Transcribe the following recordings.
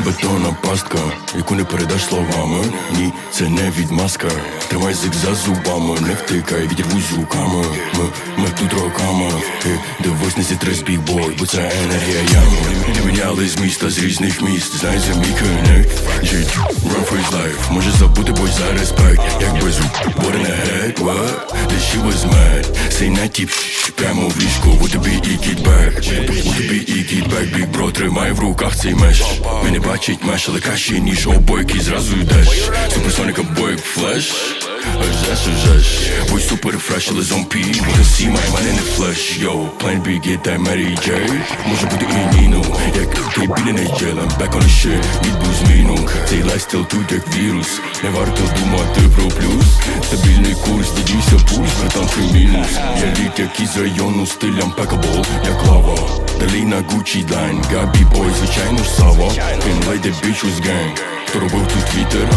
Бетонна пастка, яку не передаш словами. Ні, це не відмазка. Тримай зик за зубами, не втикай, відірвусь руками. Ми, ми тут роками. Ти дивись, не зітрись бігбой, бо це енергія ями. Не міняли з міста з різних міст. Знай за мій коннект. His life. Забути бой за респект. Як без рук, бори не геть. What? Was mad. Сей на тіп, прямо в ліжку. To be і кітбек. To be і кітбек. Біг бро, тримай в руках цей меш. Ми не бачить меш, але краще, ніж обойки зразу йдеш. Суперсоник обоїк флеш. Ожеш, ожеш. Бой супер фреш, але зомпі. Може сі, май мене не флеш. Йоу, план B, get that J. Може бути і Ніно. Як не джелем. Back on the shit, відбув зміну. Цей лайфстайл тут як вірус. Не варто думати про плюс. Стабільний курс, дідюся пульс, братан чи мінус. Я лік, як із району, стиль impeccable, як лава. Далі на Gucci line, Габі бой, звичайно ж Сава. Він bitch was gang. Хто робив тут твіттер?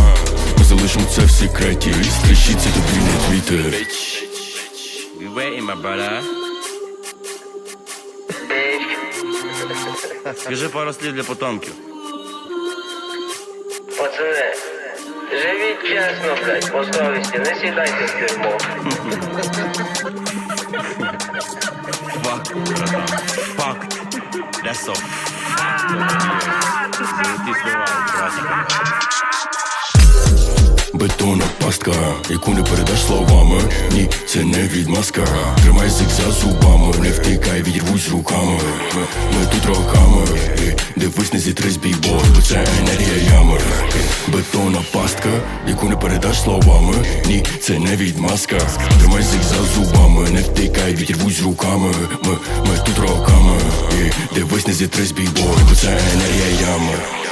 Ми залишимо це в секреті. Стрічиться тобі не твіттер. We waiting, my brother. Скажи пару слів для потомків. Пацани, живіть чесно, блядь, по совісті, не сідайте в тюрму. Fuck, братан. Fuck. That's so. Золоті слова, братика. Бетонна пастка, яку не передаш словами. Ні, це не відмазка. Тримай зик за зубами, не втикай, відірвусь руками. Ми, тут роками. Дивись, не зітрись бійбой, бо це енергія ямер. Бетонна пастка, яку не передаш словами. Ні, це не відмазка. Тримай зик за зубами, не втикай, відірвусь руками. Ми, ми тут роками. Дивись, не зітрись бійбой, бо це енергія ямер.